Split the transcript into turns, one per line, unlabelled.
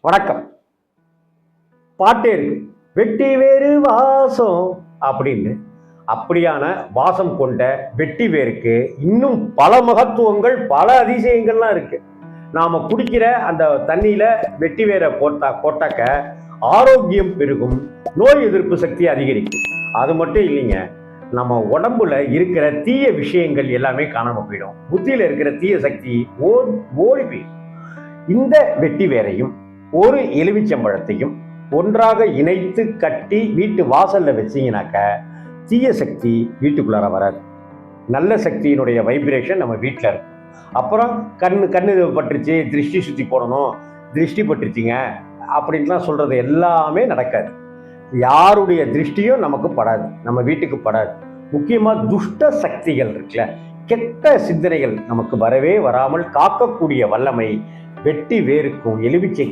வணக்கம். பாட்டே இருக்கு. வெட்டி வேறு வாசம் அப்படின்னு. அப்படியான வாசம் கொண்ட வெட்டி வேருக்கு இன்னும் பல மகத்துவங்கள் பல அதிசயங்கள்லாம் இருக்கு. நாம குடிக்கிற அந்த தண்ணியில வெட்டி வேரை போட்டா போட்டாக்க ஆரோக்கியம் பெருகும் நோய் எதிர்ப்பு சக்தி அதிகரிக்கும். அது மட்டும் இல்லைங்க நம்ம உடம்புல இருக்கிற தீய விஷயங்கள் எல்லாமே காணாம போயிடும். புத்தியில இருக்கிற தீய சக்தி ஓ- ஓடி போயிடும். இந்த வெட்டி வேரையும் ஒரு எலுமிச்சம்பழத்தையும் ஒன்றாக இணைத்து கட்டி வீட்டு வாசல்ல வச்சீங்கன்னாக்க தீய சக்தி வீட்டுக்குள்ளார வராது. நல்ல சக்தியினுடைய வைப்ரேஷன் நம்ம வீட்டில் இருக்கும். அப்புறம் கண்ணு கண்ணு பட்டுருச்சு திருஷ்டி சுற்றி போடணும் திருஷ்டி பட்டுருச்சிங்க அப்படின்லாம் சொல்றது எல்லாமே நடக்காது. யாருடைய திருஷ்டியும் நமக்கு படாது நம்ம வீட்டுக்கு படாது. முக்கியமாக துஷ்ட சக்திகள் இருக்குல்ல கெட்ட சிந்தனைகள் நமக்கு வரவே வராமல் காக்கக்கூடிய வல்லமை வெட்டி வேருக்கும் எலுமிச்சை